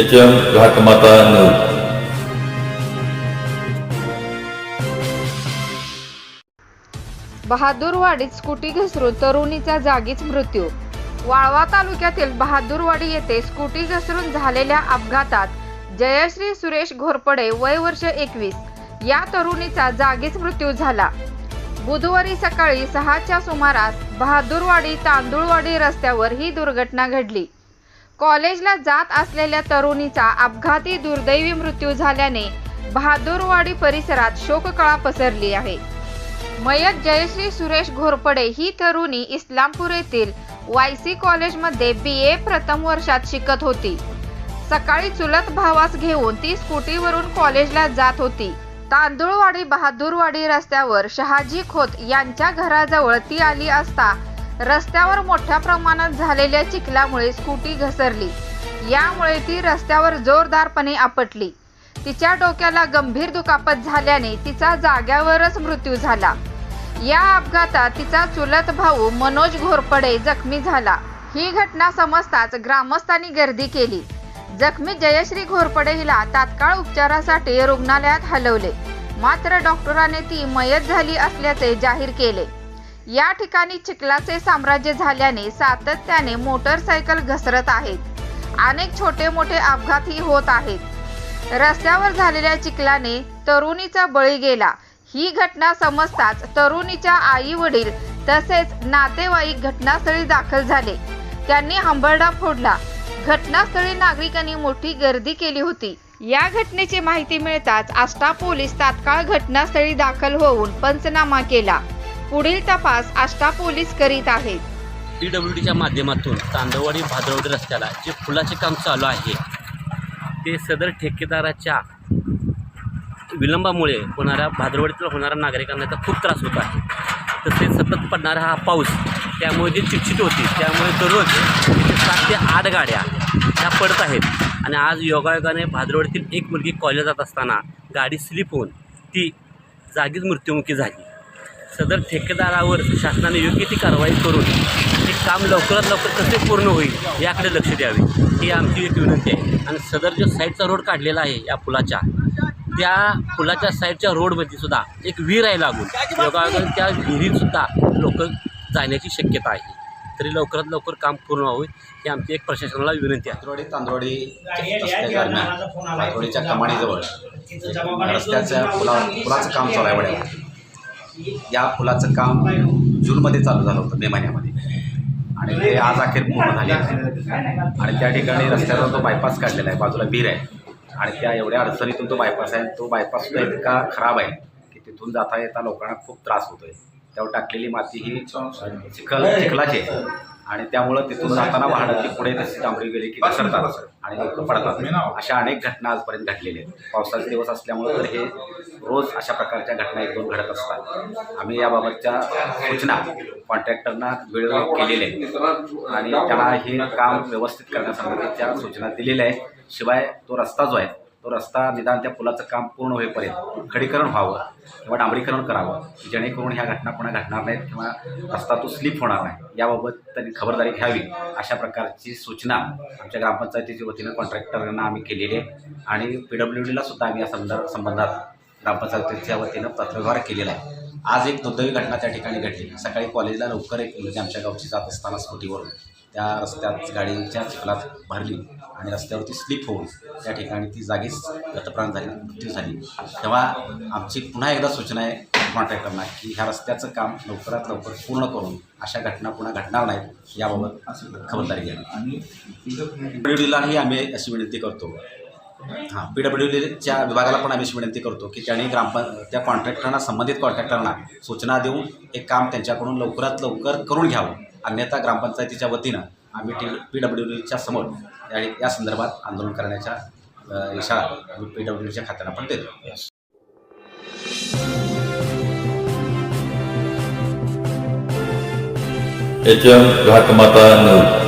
H M Ghatmata news बहादूरवाडीत scooty घसरून तरुणीचा जागीच मृत्यू. वाळवा तालुक्यातील बहादूरवाडी येथे स्कूटी घसरून झालेल्या अपघातात जयश्री सुरेश घोरपडे वय वर्ष एकवीस. या तरुणीचा जागीच मृत्यू झाला. बुधवारी सकाळी सहाच्या सुमारास बहादूरवाडी तांदूळवाडी रस्त्यावर ही दुर्घटना घडली. कॉलेजला जात असलेल्या तरुणीचा अपघाती दुर्दैवी मृत्यू झाल्याने बहादूरवाडी परिसरात शोककळा पसरली आहे. मयत जयश्री सुरेश घोरपडे ही तरुणी इस्लामपूर येथील वाय सी कॉलेजमध्ये बी ए प्रथम वर्षात शिकत होती. सकाळी चुलत भावास घेऊन ती स्कूटीवरून कॉलेजला जात होती. तांदूळवाडी बहादूरवाडी रस्त्यावर शहाजी खोत यांच्या घराजवळ ती आली असता रस्त्यावर मोठ्या प्रमाणात झालेल्या चिखलामुळे स्कूटी घसरली. यामुळे ती रस्त्यावर जोरदारपणे आपटली. तिच्या डोक्याला गंभीर दुखापत झाल्याने तिचा जाग्यावरच मृत्यू झाला. या अपघातात तिचा चुलत भाऊ मनोज घोरपडे जखमी झाला. ही घटना समजताच ग्रामस्थांनी गर्दी केली. जखमी जयश्री घोरपडे हिला तात्काळ उपचारासाठी रुग्णालयात हलवले. मात्र डॉक्टरांनी ती मयत झाली असल्याचे जाहीर केले. या ठिकाणी चिखलाचे साम्राज्य झाल्याने सातत्याने मोटरसायकल घसरत आहेत. अनेक छोटे मोठे अपघातही होत आहेत. रस्त्यावर झालेल्या चिखलाने तरुणीचा बळी गेला. ही घटना समजताच तरुणीच्या आई वडील तसेच नातेवाईक घटनास्थळी दाखल झाले. त्यांनी हंबरडा फोडला. घटनास्थळी नागरिकांनी मोठी गर्दी केली होती. या घटनेची माहिती मिळताच आष्टा पोलीस तात्काळ घटनास्थळी दाखल होऊन पंचनामा केला. पुढील तपास आष्टा पोलीस करीत आहेत. पी डब्ल्यू डीच्या माध्यमातून तांदळवाडी भाद्रवाडी रस्त्याला जे पुलाचे काम चालू आहे ते सदर ठेकेदाराच्या विलंबामुळे होणाऱ्या भाद्रवडीतील होणाऱ्या नागरिकांना याचा खूप त्रास होत आहे. तसेच सतत पडणारा हा पाऊस त्यामुळे जी चिटचिट होती त्यामुळे दररोज सात ते आठ गाड्या ह्या पडत आहेत. आणि आज योगायोगाने भाद्रवडीतील एक मुलगी कॉलेज जात असताना गाडी स्लिप होऊन ती जागीच मृत्युमुखी झाली. सदर ठेकेदारावर शासनाने योग्य ती कारवाई करून हे काम लवकरात लवकर कसे पूर्ण होईल याकडे लक्ष द्यावे. ही आमची एक विनंती आहे. आणि सदर जो साईडचा रोड काढलेला आहे या पुलाच्या त्या पुलाच्या साईडच्या रोडमध्ये सुद्धा एक विहीर आहे लागून. योगायोगाने त्या विहिरीतसुद्धा लोक जाण्याची शक्यता आहे. तरी लवकरात लवकर काम पूर्ण व्हावे ही आमची एक प्रशासनाला विनंती आहे. भातवाडी तांदवाडी रस्त्या दरम्यान भातवाडीच्या कमानीजवळ रस्त्याच्या पुला पुलाचं काम चालू आहे या पुलाचं काम जूनमध्ये चालू झालं होतं मे महिन्यामध्ये. आणि ते आज अखेर पूर्ण झाले. आणि त्या ठिकाणी रस्त्याचा तो बायपास काढलेला आहे बाजूला बीर आहे. आणि त्या एवढ्या अडचणीतून तो बायपास आहे. तो बायपास सुद्धा इतका खराब आहे की तिथून जाता येता लोकांना खूप त्रास होतो आहे त्यावर टाकलेली माती ही चिखल चिखलाची आहे. आणि त्यामुळं तिथून जाताना वाहनं ती पुढे तशी डांबरी गेली की घसरतात आणि लोक पडतात. अशा अनेक घटना आजपर्यंत घडलेल्या आहेत. पावसाचे दिवस असल्यामुळे तर हे रोज अशा प्रकारच्या घटना एक दोन घडत असतात. आम्ही याबाबतच्या सूचना कॉन्ट्रॅक्टरना वेळोवेळी केलेल्या आहेत. आणि त्याला हे काम व्यवस्थित करण्यासंबंधीच्या सूचना दिलेल्या आहेत. शिवाय तो रस्ता जो आहे तो रस्ता निदान त्या पुलाचं काम पूर्ण होईपर्यंत खडीकरण व्हावं किंवा डांबरीकरण करावं जेणेकरून ह्या घटना पुन्हा घडणार नाहीत किंवा रस्ता तो स्लिप होणार नाही. याबाबत त्यांनी खबरदारी घ्यावी अशा प्रकारची सूचना आमच्या ग्रामपंचायतीच्या वतीनं कॉन्ट्रॅक्टरांना आम्ही केलेली आहे. आणि पी डब्ल्यू डीला सुद्धा आम्ही या संदर्भ संबंधात ग्रामपंचायतीच्या वतीनं पत्रव्यवहार केलेला आहे. आज एक दुर्दैवी घटना त्या ठिकाणी घडली. सकाळी कॉलेजला लवकर एक मुलगी आमच्या गावची जात असताना स्कूटीवरून त्या रस्त्यात गाडीच्या चिखलात भरली आणि रस्त्यावरती स्लिप होऊन त्या ठिकाणी ती जागीच गतप्राण झाली मृत्यू झाली. तेव्हा आमची पुन्हा एकदा सूचना आहे कॉन्ट्रॅक्टरना की ह्या रस्त्याचं काम लवकरात लवकर पूर्ण करून अशा घटना पुन्हा घडणार नाहीत याबाबत खबरदारी घ्यावी. पी डब्ल्यू डीलाही आम्ही अशी विनंती करतो. हां पी डब्ल्यू डीच्या विभागाला पण आम्ही अशी विनंती करतो की त्यांनी ग्रामपं त्या कॉन्ट्रॅक्टरांना संबंधित कॉन्ट्रॅक्टरना सूचना देऊन हे काम त्यांच्याकडून लवकरात लवकर करून घ्यावं. अन्यथा ग्रामपंचायतीच्या वतीनं आम्ही टी पी डब्ल्यू डीच्या समोर या या संदर्भात आंदोलन करण्याच्या अ, इशारा आम्ही पी डब्ल्यू डीच्या खात्याला पण देतो. H M Ghatmata news.